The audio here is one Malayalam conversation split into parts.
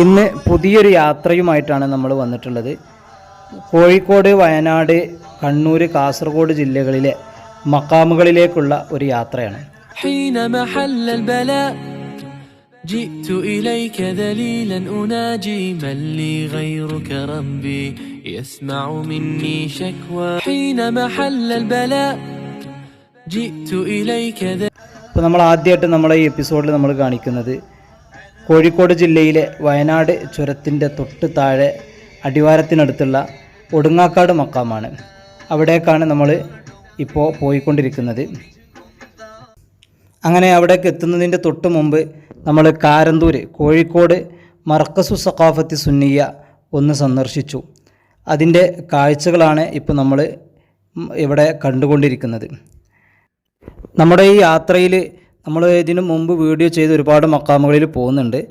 ഇന്ന് പുതിയൊരു യാത്രയുമായിട്ടാണ് നമ്മൾ വന്നിട്ടുള്ളത് കോഴിക്കോട് വയനാട് കണ്ണൂർ കാസർഗോഡ് ജില്ലകളിലെ മക്കാമുകളിലേക്കുള്ള ഒരു യാത്രയാണ് حين محل البلاء جئت إليك ذليلا أناجي من لي غيرك ربي يسمع مني شكوى حين محل البلاء جئت إليك ذليلا ഇപ്പോൾ നമ്മൾ ആദ്യമായിട്ട് നമ്മളെ ഈ എപ്പിസോഡിൽ നമ്മൾ കാണിക്കുന്നത് കോഴിക്കോട് ജില്ലയിലെ വയനാട് ചുരത്തിന്റെ തൊട്ട് താഴെ അടിവാരത്തിനടുത്തുള്ള ഒടുങ്ങാക്കാട് മക്കാമാണ്. അവിടേക്കാണ് നമ്മൾ ഇപ്പോൾ പോയിക്കൊണ്ടിരിക്കുന്നത്. അങ്ങനെ അവിടേക്ക് എത്തുന്നതിന്റെ തൊട്ട് മുമ്പ് നമ്മൾ കാരന്തൂർ കോഴിക്കോട് മർക്കസു സഖാഫത്തി സുന്നിയ ഒന്ന് സന്ദർശിച്ചു. അതിന്റെ കാഴ്ചകളാണ് ഇപ്പോൾ നമ്മൾ ഇവിടെ കണ്ടുകൊണ്ടിരിക്കുന്നത്. നമ്മുടെ ഈ യാത്രയിൽ നമ്മൾ ഇതിനു മുമ്പ് വീഡിയോ ചെയ്ത് ഒരുപാട് മക്കാമുകളിൽ പോകുന്നുണ്ട്.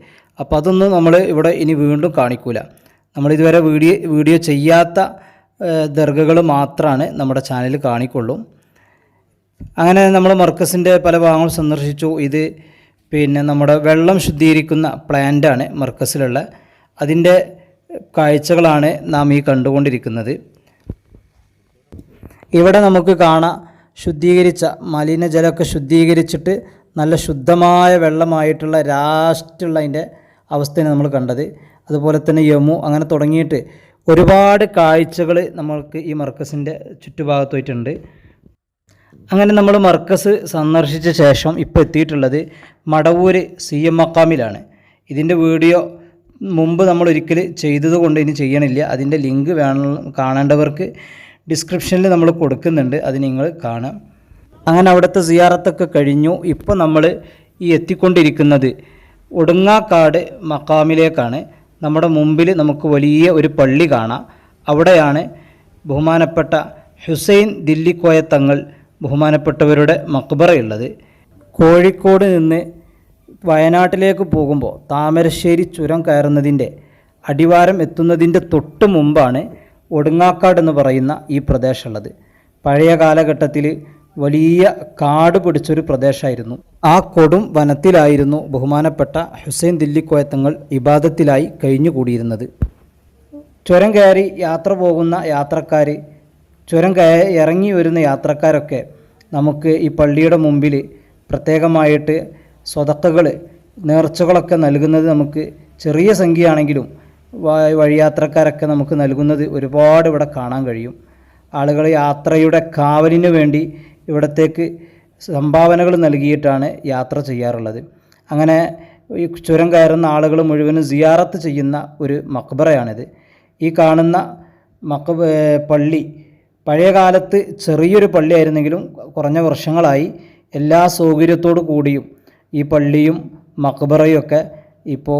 അപ്പോൾ അതൊന്നും നമ്മൾ ഇവിടെ ഇനി വീണ്ടും കാണിക്കൂല. നമ്മളിതുവരെ വീഡിയോ വീഡിയോ ചെയ്യാത്ത ദർഗകൾ മാത്രമാണ് നമ്മുടെ ചാനലിൽ കാണിക്കുള്ളൂ. അങ്ങനെ നമ്മൾ മർക്കസിന്റെ പല ഭാഗങ്ങളും സന്ദർശിച്ചു. ഇത് പിന്നെ നമ്മുടെ വെള്ളം ശുദ്ധീകരിക്കുന്ന പ്ലാന്റാണ് മർക്കസിലുള്ള. അതിന്റെ കാഴ്ചകളാണ് നാം ഈ കണ്ടുകൊണ്ടിരിക്കുന്നത്. ഇവിടെ നമുക്ക് കാണാം ശുദ്ധീകരിച്ച മലിനജലമൊക്കെ ശുദ്ധീകരിച്ചിട്ട് നല്ല ശുദ്ധമായ വെള്ളമായിട്ടുള്ള ലാസ്റ്റുള്ള അതിന്റെ അവസ്ഥയാണ് നമ്മൾ കണ്ടത്. അതുപോലെ തന്നെ യമു അങ്ങനെ തുടങ്ങിയിട്ട് ഒരുപാട് കാഴ്ചകൾ നമ്മൾക്ക് ഈ മർക്കസിന്റെ ചുറ്റുഭാഗത്തുമായിട്ടുണ്ട് അങ്ങനെ നമ്മൾ മർക്കസ് സന്ദർശിച്ച ശേഷം ഇപ്പോൾ എത്തിയിട്ടുള്ളത് മടവൂര് സി എം മക്കാമിലാണ്. ഇതിന്റെ വീഡിയോ മുമ്പ് നമ്മൾ ഒരിക്കൽ ചെയ്തതുകൊണ്ട് ഇനി ചെയ്യണില്ല. അതിന്റെ ലിങ്ക് വേണം കാണേണ്ടവർക്ക് ഡിസ്ക്രിപ്ഷനിൽ നമ്മൾ കൊടുക്കുന്നുണ്ട്. അത് നിങ്ങൾ കാണാം അങ്ങനെ അവിടുത്തെ സിയാറത്തൊക്കെ കഴിഞ്ഞു. ഇപ്പോൾ നമ്മൾ ഈ എത്തിക്കൊണ്ടിരിക്കുന്നത് ഒടുങ്ങാക്കാട് മക്കാമിലേക്കാണ്. നമ്മുടെ മുമ്പിൽ നമുക്ക് വലിയ ഒരു പള്ളി കാണാം. അവിടെയാണ് ബഹുമാനപ്പെട്ട ഹുസൈൻ ദില്ലിക്കോയ തങ്ങൾ ബഹുമാനപ്പെട്ടവരുടെ മക്ബറയുള്ളത്. കോഴിക്കോട് നിന്ന് വയനാട്ടിലേക്ക് പോകുമ്പോൾ താമരശ്ശേരി ചുരം കയറുന്നതിന്റെ അടിവാരം എത്തുന്നതിന്റെ തൊട്ട് മുമ്പാണ് ഒടുങ്ങാക്കാട് എന്ന് പറയുന്ന ഈ പ്രദേശമുള്ളത് പഴയ കാലഘട്ടത്തിൽ വലിയ കാട് പിടിച്ചൊരു പ്രദേശമായിരുന്നു ആ കൊടും വനത്തിലായിരുന്നു ബഹുമാനപ്പെട്ട ഹുസൈൻ ദില്ലിക്കോയത്തങ്ങൾ ഇബാദത്തിലായി കഴിഞ്ഞുകൂടിയിരുന്നത്. ചുരം കയറി യാത്ര പോകുന്ന യാത്രക്കാർ ചുരം കയ ഇറങ്ങി വരുന്ന യാത്രക്കാരൊക്കെ നമുക്ക് ഈ പള്ളിയുടെ മുമ്പിൽ പ്രത്യേകമായിട്ട് സ്വതക്കകൾ നേർച്ചകളൊക്കെ നൽകുന്നത് നമുക്ക് ചെറിയ സംഖ്യയാണെങ്കിലും വഴിയാത്രക്കാരൊക്കെ നമുക്ക് നൽകുന്നത് ഒരുപാട് ഇവിടെ കാണാൻ കഴിയും. ആളുകൾ യാത്രയുടെ കാവലിന് വേണ്ടി ഇവിടത്തേക്ക് സംഭാവനകൾ നൽകിയിട്ടാണ് യാത്ര ചെയ്യാറുള്ളത്. അങ്ങനെ ഈ ചുരം കയറുന്ന ആളുകൾ മുഴുവനും സിയാറത്ത് ചെയ്യുന്ന ഒരു മക്ബറയാണിത്. ഈ കാണുന്ന മക്ക പള്ളി പഴയ കാലത്ത് ചെറിയൊരു പള്ളിയായിരുന്നെങ്കിലും കുറഞ്ഞ വർഷങ്ങളായി എല്ലാ സൗകര്യത്തോടു കൂടിയും ഈ പള്ളിയും മക്ബറയും ഒക്കെ ഇപ്പോൾ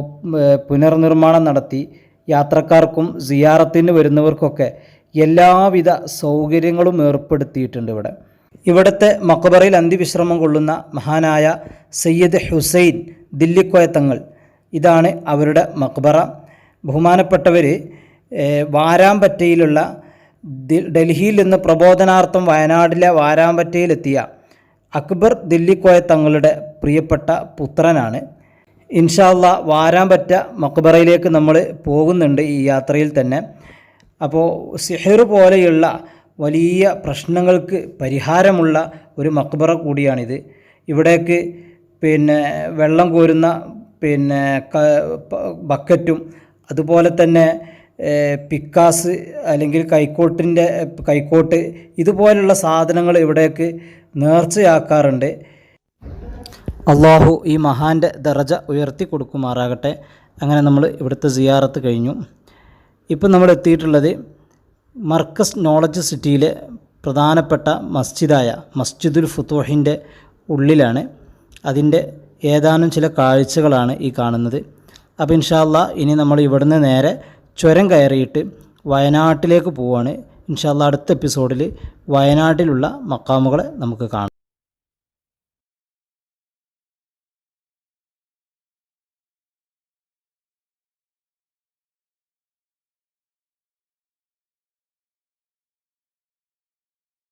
പുനർനിർമ്മാണം നടത്തി യാത്രക്കാർക്കും സിയാറത്തിന് വരുന്നവർക്കൊക്കെ എല്ലാവിധ സൗകര്യങ്ങളും ഏർപ്പെടുത്തിയിട്ടുണ്ട് ഇവിടെ. ഇവിടുത്തെ മക്ബറയിൽ അന്ത്യവിശ്രമം കൊള്ളുന്ന മഹാനായ സയ്യദ് ഹുസൈൻ ദില്ലിക്കോയ തങ്ങൾ. ഇതാണ് അവരുടെ മക്ബറ. ബഹുമാനപ്പെട്ടവർ വാരാമ്പറ്റയിലുള്ള ഡൽഹിയിൽ നിന്ന് പ്രബോധനാർത്ഥം വയനാട്ടിലെ വാരാമ്പറ്റയിലെത്തിയ അക്ബർ ദില്ലിക്കോയ തങ്ങളുടെ പ്രിയപ്പെട്ട പുത്രനാണ്. ഇൻഷാല്ല വാരാമ്പറ്റ മക്ബറയിലേക്ക് നമ്മൾ പോകുന്നുണ്ട് ഈ യാത്രയിൽ തന്നെ. അപ്പോൾ സിഹിർ പോലെയുള്ള വലിയ പ്രശ്നങ്ങൾക്ക് പരിഹാരമുള്ള ഒരു മക്ബറ കൂടിയാണിത്. ഇവിടേക്ക് പിന്നെ വെള്ളം കോരുന്ന പിന്നെ ബക്കറ്റും അതുപോലെ തന്നെ പിക്കാസ് അല്ലെങ്കിൽ കൈക്കോട്ടിന്റെ കൈക്കോട്ട് ഇതുപോലുള്ള സാധനങ്ങൾ ഇവിടേക്ക് നേർച്ചയാക്കാറുണ്ട്. അള്ളാഹു ഈ മഹാന്റെ ദറജ ഉയർത്തി കൊടുക്കുമാറാകട്ടെ. അങ്ങനെ നമ്മൾ ഇവിടുത്തെ സിയാറത്ത് കഴിഞ്ഞു. ഇപ്പം നമ്മൾ എത്തിയിട്ടുള്ളത് മർക്കസ് നോളജ് സിറ്റിയിലെ പ്രധാനപ്പെട്ട മസ്ജിദായ മസ്ജിദുൽ ഫുത്തോഹിന്റെ ഉള്ളിലാണ് അതിന്റെ ഏതാനും ചില കാഴ്ചകളാണ് ഈ കാണുന്നത്. അപ്പോൾ ഇൻഷാല്ല ഇനി നമ്മൾ ഇവിടുന്ന് നേരെ ചുരം കയറിയിട്ട് വയനാട്ടിലേക്ക് പോവുകയാണ് ഇൻഷാല്ല അടുത്ത എപ്പിസോഡിൽ വയനാട്ടിലുള്ള മക്കാമുകളെ നമുക്ക് കാണാം.